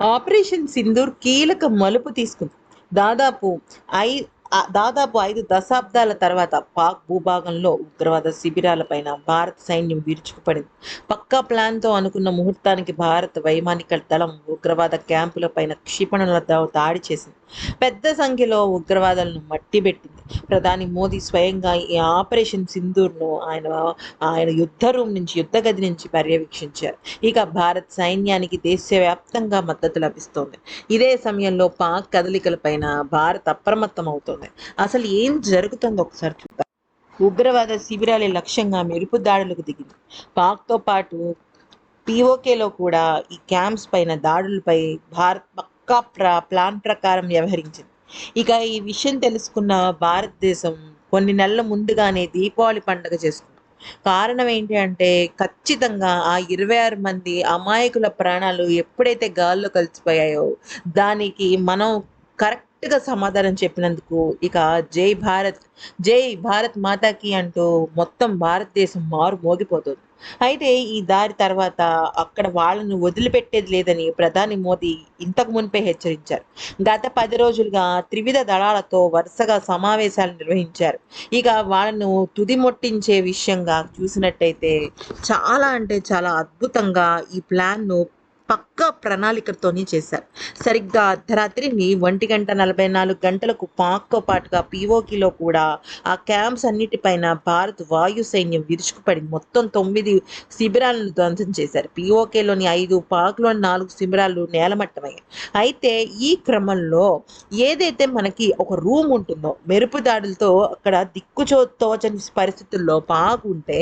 Operation Sindoor కీలక మలుపు తీసుకుంది. దాదాపు ఐ దాదాపు ఐదు దశాబ్దాల తర్వాత పాక్ భూభాగంలో ఉగ్రవాద శిబిరాలపైన భారత సైన్యం విరుచుకుపడింది. పక్కా ప్లాన్తో అనుకున్న ముహూర్తానికి భారత వైమానిక దళం ఉగ్రవాద క్యాంపులపైన క్షిపణుల దాడి చేసింది. పెద్ద సంఖ్యలో ఉగ్రవాదులను మట్టిబెట్టింది ప్రధాని మోదీ స్వయంగా ఈ ఆపరేషన్ సింధూర్ను ఆయన ఆయన యుద్ధ రూమ్ నుంచి యుద్ధ గది నుంచి పర్యవేక్షించారు. ఇక భారత్ సైన్యానికి దేశవ్యాప్తంగా మద్దతు లభిస్తోంది. ఇదే సమయంలో పాక్ కదలికలపైన భారత్ అప్రమత్తం అవుతోంది అసలు ఏం జరుగుతుందో ఒకసారి చూద్దాం. ఉగ్రవాద శిబిరాలే లక్ష్యంగా మెరుపు దాడులకు దిగింది. పాక్తో పాటు పీఓకేలో కూడా ఈ క్యాంప్స్ పైన దాడులపై భారత్ పక్కా ప్లాన్ ప్రకారం వ్యవహరించింది. ఇక ఈ విషయం తెలుసుకున్న భారతదేశం కొన్ని నెలల ముందుగానే దీపావళి పండుగ చేసుకుంది. కారణం ఏంటి అంటే ఖచ్చితంగా ఆ ఇరవై ఆరు మంది అమాయకుల ప్రాణాలు ఎప్పుడైతే గాల్లో కలిసిపోయాయో దానికి మనం కరెక్ట్ కరెక్ట్గా సమాధానం చెప్పినందుకు ఇక జై భారత్ జై భారత్ మాతాకి అంటూ మొత్తం భారతదేశం మారు మోగిపోతుంది. అయితే ఈ దారి తర్వాత అక్కడ వాళ్ళను వదిలిపెట్టేది లేదని ప్రధాని మోదీ ఇంతకు మునిపే హెచ్చరించారు. గత పది రోజులుగా త్రివిధ దళాలతో వరుసగా సమావేశాలు నిర్వహించారు. ఇక వాళ్ళను తుదిమొట్టించే విషయంగా చూసినట్టయితే చాలా అంటే చాలా అద్భుతంగా ఈ ప్లాన్ను పక్కా ప్రణాళికతోనే చేశారు. సరిగ్గా అర్ధరాత్రిని ఒంటి గంట నలభై నాలుగు గంటలకు పాక్తో పాటుగా పీఓకిలో కూడా ఆ క్యాంప్స్ అన్నిటిపైన భారత్ వాయు సైన్యం విరుచుకుపడి మొత్తం తొమ్మిది శిబిరాలను ధ్వంసం చేశారు. పీఓకేలోని ఐదు పాక్లోని నాలుగు శిబిరాలు నేలమట్టమయ్యాయి. అయితే ఈ క్రమంలో ఏదైతే మనకి ఒక రూమ్ ఉంటుందో మెరుపు దాడులతో అక్కడ దిక్కుచో తోచని పరిస్థితుల్లో పాక్ ఉంటే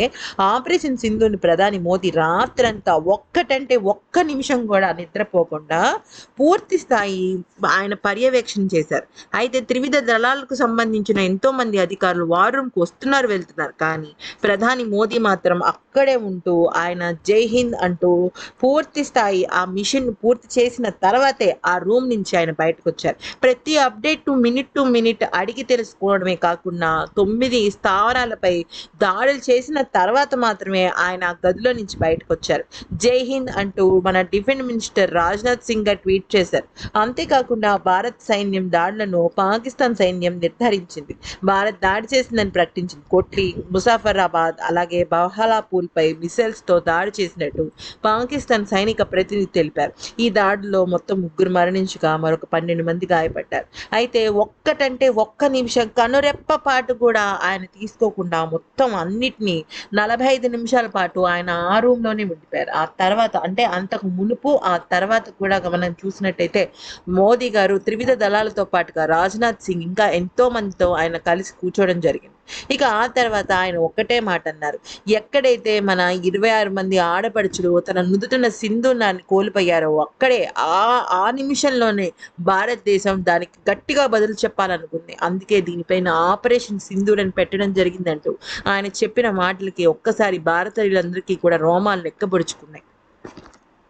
ఆపరేషన్ సింధుని ప్రధాని మోదీ రాత్రంతా ఒక్కటంటే ఒక్క నిమిషం కూడా నిద్రపోకుండా పూర్తి స్థాయి ఆయన పర్యవేక్షణ చేశారు. అయితే త్రివిధ దళాలకు సంబంధించిన ఎంతో మంది అధికారులు వార్ రూమ్కి వస్తున్నారు వెళ్తున్నారు. కానీ ప్రధాని మోదీ మాత్రం అక్కడే ఉంటూ ఆయన జై హింద్ అంటూ పూర్తి స్థాయి ఆ మిషన్ పూర్తి చేసిన తర్వాతే ఆ రూమ్ నుంచి ఆయన బయటకు వచ్చారు. ప్రతి update to minute to minute అడిగి తెలుసుకోవడమే కాకుండా తొమ్మిది స్థావరాలపై దాడులు చేసిన తర్వాత మాత్రమే ఆయన గదిలో నుంచి బయటకు వచ్చారు. జై హింద్ అంటూ మన డిఫెన్స్ మినిస్టర్ రాజ్నాథ్ సింగ్గా ట్వీట్ చేశారు. అంతేకాకుండా భారత్ సైన్యం దాడులను పాకిస్తాన్ సైన్యం నిర్ధారించింది. భారత్ దాడి చేసిందని ప్రకటించింది. కొట్టి ముసాఫరాబాద్ అలాగే బహలాపూల్ పై మిసైల్స్తో దాడి చేసినట్టు పాకిస్తాన్ సైనిక ప్రతినిధి తెలిపారు. ఈ దాడిలో మొత్తం ముగ్గురు మరణించగా మరొక పన్నెండు మంది గాయపడ్డారు. అయితే ఒక్కటంటే ఒక్క నిమిషం కనురెప్ప పాటు కూడా ఆయన తీసుకోకుండా మొత్తం అన్నిటినీ నలభై ఐదు నిమిషాల పాటు ఆయన ఆ రూమ్లోనే ఉండిపోయారు. ఆ తర్వాత అంటే అంతకు మునుపు ఆ తర్వాత కూడా మనం చూసినట్టయితే మోదీ గారు త్రివిధ దళాలతో పాటుగా రాజ్నాథ్ సింగ్ ఇంకా ఎంతో మందితో ఆయన కలిసి కూర్చోవడం జరిగింది. ఇక ఆ తర్వాత ఆయన ఒక్కటే మాట అన్నారు. ఎక్కడైతే మన ఇరవై ఆరు మంది ఆడపడుచులు తన నుదుటిన సింధునాన్ని కోల్పోయారో అక్కడే ఆ ఆ నిమిషంలోనే భారతదేశం దానికి గట్టిగా బదులు చెప్పాలనుకుంది. అందుకే దీనిపైన ఆపరేషన్ సింధూరని పెట్టడం జరిగిందంటూ ఆయన చెప్పిన మాటలకి ఒక్కసారి భారతీయులందరికీ కూడా రోమాలు లెక్కపరుచుకున్నాయి.